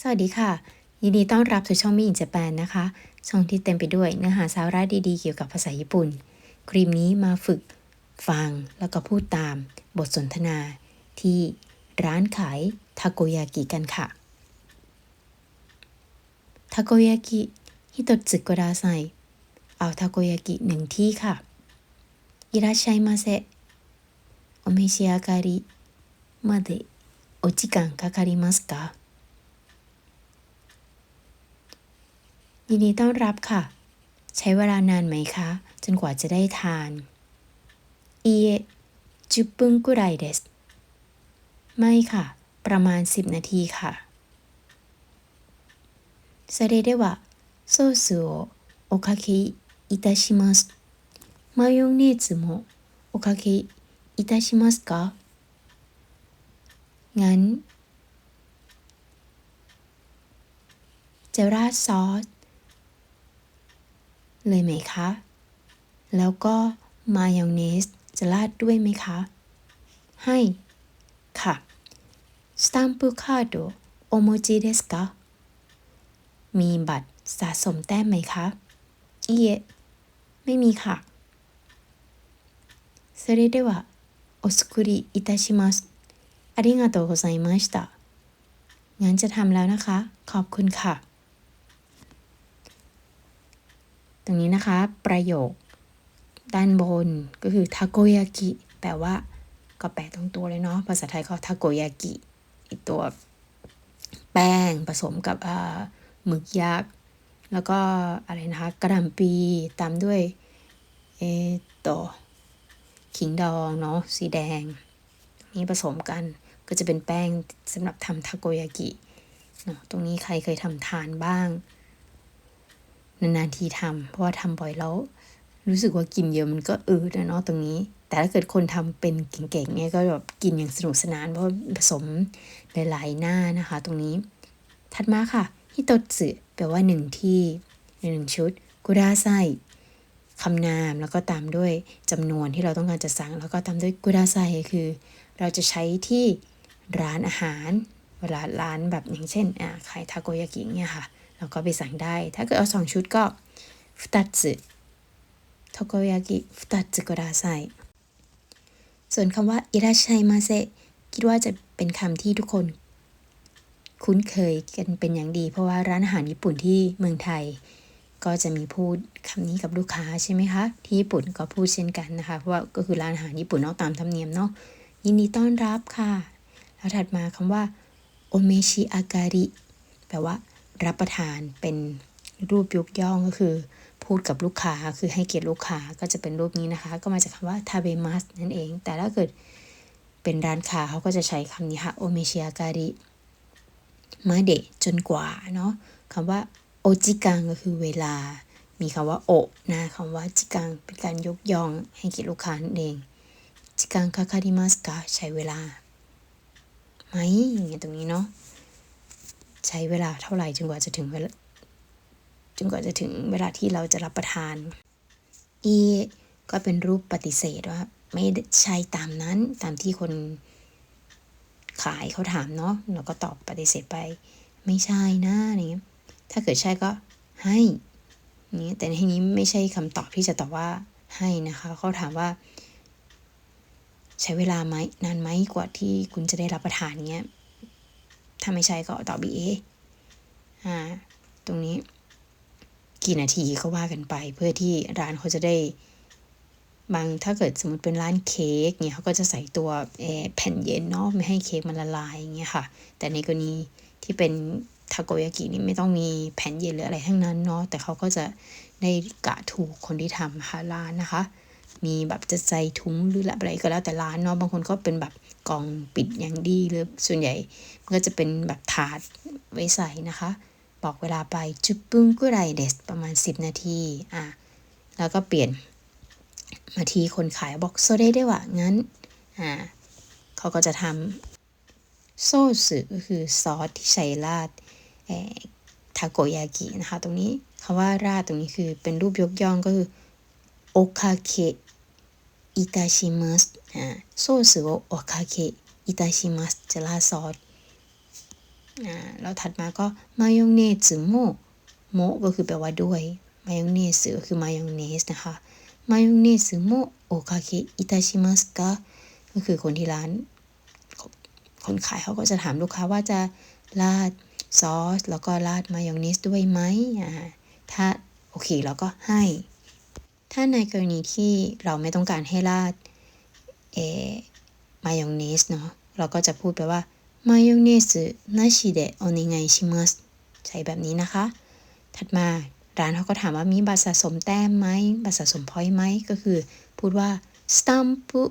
สวัสดีค่ะ ยินดีต้อนรับสู่ช่องมิอินเจแปนนะคะ ช่องที่เต็มไปด้วยเนื้อหาสาระดีๆ เกี่ยวกับภาษาญี่ปุ่น ครีมนี้มาฝึกฟังแล้วก็พูดตามบทสนทนาที่ร้านขายทาโกยากิกันค่ะทาโกยากิฮิโตสึกุดาไซเอาทาโกยากิหนึ่งที่ค่ะอิราชัยมาเซโอเมชิอาการิまでお時間かかりますか ยินดีต้อนรับค่ะ ใช้เวลานานไหมคะ จนกว่าจะได้ทานいいえ10分くらいですไม่ค่ะ ประมาณ 10 นาทีค่ะそれではソースをおかけいたしますマヨネーズもおかけいたしますかงั้น จะราดซอส เลยไหมคะ แล้วก็มายองเนสจะราดด้วยไหมคะ ให้ ค่ะสตัมปุคาโดโอโมจิเดสกะมีบัตรสะสมแต้มไหมคะいいえไม่มีค่ะそれではお作りいたしますありがとうございましたงั้นจะทำแล้วนะคะ ขอบคุณค่ะ ตรงนี้นะคะ ประโยค ด้านบนก็คือทาโกยากิแปลว่าก็แปลตรงตัวเลยเนาะภาษาไทยก็ทาโกยากิอีกตัวแป้งผสมกับหมึกยักษ์แล้วก็อะไรนะคะกระดำปีตามด้วยเอตัวขิงดองเนาะสีแดง นี่ผสมกันก็จะเป็นแป้งสำหรับทำทาโกยากิเนาะตรงนี้ใครเคยทำทานบ้าง นานๆทีทำเพราะว่าทำบ่อยแล้ว รู้สึกว่ากินเยอะมันก็อืดนะเนาะตรงนี้ แต่ถ้าเกิดคนทำเป็นเก่งๆเนี่ยก็แบบกินอย่างสนุกสนาน เพราะผสมหลายๆหน้านะคะ ตรงนี้ ถัดมาค่ะฮิโตสึแปลว่าหนึ่งที่หนึ่งชุดกุราไซคำนามแล้วก็ตามด้วยจำนวนที่เราต้องการจะสั่ง แล้วก็ตามด้วยกุราไซคือ เราจะใช้ที่ร้านอาหาร เวลาร้านแบบอย่างเช่นอ่าขายทาโกยากิเนี่ยค่ะ เราก็ไปสั่งได้ ถ้าเกิดเอาสองชุดก็ฟตัสึทาโกยากิฟตัสึกุราไซส่วนคำว่าอิราชัยมาเซคิดว่าจะเป็นคำที่ทุกคน คุ้นเคยกันเป็นอย่างดี เพราะว่าร้านอาหารญี่ปุ่นที่เมืองไทย ก็จะมีพูดคำนี้กับลูกค้าใช่ไหมคะ ที่ญี่ปุ่นก็พูดเช่นกันนะคะ เพราะว่าก็คือร้านอาหารญี่ปุ่นนอกตามธรรมเนียมเนาะยินดีต้อนรับค่ะ แล้วถัดมาคำว่าโอเมชิอาการิแปลว่า รับประทานเป็นรูปยกย่องก็คือ พูดกับลูกค้าคือให้เกียรติลูกค้าก็จะเป็นรูปนี้นะคะ ก็มาจากคำว่าทาเบมัสนั่นเอง แต่ถ้าเกิดเป็นร้านค้าเขาก็จะใช้คำนี้ค่ะโอเมชิอาการิมาเดจนกว่าเนาะคำว่าโอจิกังก็คือเวลา มีคำว่าโอนะคำว่าจิกังเป็นการยกย่องให้เกียรติลูกค้านั่นเองจิกังคาคาริมัสกะใช้เวลาไหมอย่างเงี้ยตรงนี้เนาะ ใช้เวลาเท่าไหร่จนกว่าจะถึงเวลาจนกว่าจะถึงเวลาที่เราจะรับประทาน อีก็เป็นรูปปฏิเสธว่า ไม่ใช่ตามนั้นตามที่คนขายเขาถามเนาะเราก็ตอบปฏิเสธไป ไม่ใช่นะนี่ถ้าเกิดใช่ก็ให้นี่แต่ในที่นี้ไม่ใช่คำตอบที่จะตอบว่าให้นะคะเขาถามว่า ใช้เวลาไหมนานไหมกว่าที่คุณจะได้รับประทานเงี้ย ถ้าไม่ใช่ก็ต่อบบีเออ่า ตรงนี้ กี่นาทีเขาว่ากันไป เพื่อที่ร้านเขาจะได้ บางถ้าเกิดสมมติเป็นร้านเค้กเนี่ยเขาก็จะใส่ตัวแผ่นเย็นเนาะไม่ให้เค้กมันละลายอย่างเงี้ยค่ะ แต่ในกรณีที่เป็นทาโกยากินี่ไม่ต้องมีแผ่นเย็นหรืออะไรทั้งนั้นเนาะแต่เขาก็จะได้กะถูกคนที่ทำค่ะร้านนะคะ มีแบบจะใส่ถุงหรืออะไรก็แล้วแต่ร้านเนาะบางคนก็เป็นแบบกล่องปิดอย่างดีหรือส่วนใหญ่มันก็จะเป็นแบบถาดไว้ใส่นะคะ บอกเวลาไปจุดปุ้งกุไรเดสประมาณ 10 นาทีอะแล้วก็เปลี่ยนมาทีคนขายบอกโซเดได้ว่างั้นอ่าเขาก็จะทำโซสึก็คือซอสที่ใช้ราดทาโกยากินะคะ ตรงนี้คำว่าราดตรงนี้คือเป็นรูปยกย่องก็คือโอคาเค อิตาชิมัสอ่าโซสึโอคาเคอิตาชิมัสจะราดซอสอ่าแล้วถัดมาก็มายองเนสโมโมก็คือแปลว่าด้วยมายองเนสก็คือมายองเนสนะคะมายองเนสโมโอคาเกอิตาชิมัสกะก็คือคนที่ร้าน คนขายเขาก็จะถามลูกค้าว่าจะราดซอสแล้วก็ราดมายองเนสด้วยไหมอ่าถ้าโอเคเราก็ให้ ถ้าในกรณีที่เราไม่ต้องการให้ราดเออมายองเนสเนาะเราก็จะพูดไปว่ามายองเนสนาชิเดโอนิไงชิมัสใช้แบบนี้นะคะ ถัดมาร้านเขาก็ถามว่ามีบัตรสะสมแต้มไหมบัตรสะสมพอยต์ไหมก็คือพูดว่าสตัมปุ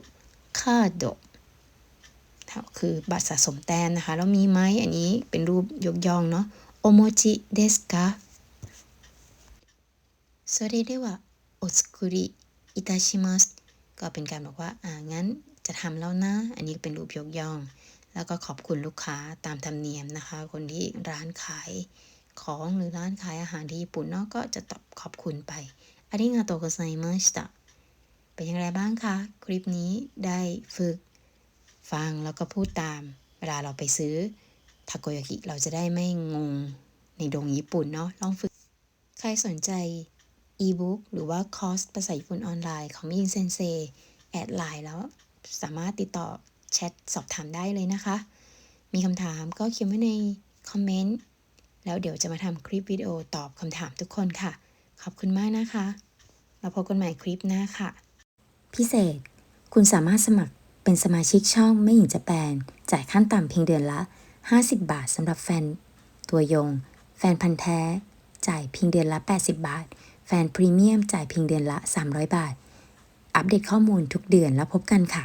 คาโดคือบัตรสะสมแต้มนะคะ แล้วมีไหมอันนี้เป็นรูปยกย่องเนาะโอโมจิเดสกาそれでは โอสคุริอิตาชิมัสก็เป็นการบอกว่า อ่า งั้นจะทำแล้วนะ อันนี้เป็นรูปยกย่อง แล้วก็ขอบคุณลูกค้าตามธรรมเนียมนะคะ คนที่ร้านขายของหรือร้านขายอาหารที่ญี่ปุ่นเนาะก็จะตอบขอบคุณไปอันนี้งาโตโกไซมาสตเป็นอย่างไรบ้างคะ คลิปนี้ได้ฝึกฟังแล้วก็พูดตาม เวลาเราไปซื้อทาโกยากิเราจะได้ไม่งงในดงญี่ปุ่นเนาะลองฝึก ใครสนใจ อีบุ๊กหรือว่าคอร์สภาษาญี่ปุ่นออนไลน์ของมินเซนเซแอดไลน์แล้วสามารถติดต่อแชทสอบถามได้เลยนะคะ มีคำถามก็เขียนไว้ในคอมเมนต์แล้วเดี๋ยวจะมาทำคลิปวิดีโอตอบคำถามทุกคนค่ะ ขอบคุณมากนะคะ เราพบกันใหม่คลิปหน้าค่ะ พิเศษ คุณสามารถสมัครเป็นสมาชิกช่องไม่หญิงจะแปนจ่ายขั้นต่ำเพียงเดือนละ 50 บาทสำหรับแฟน ตัวยง แฟนพันธ์แท้ จ่ายเพียงเดือนละ 80 บาท แฟนพรีเมียมจ่ายเพียงเดือนละ 300 บาท อัปเดตข้อมูลทุกเดือนแล้วพบกันค่ะ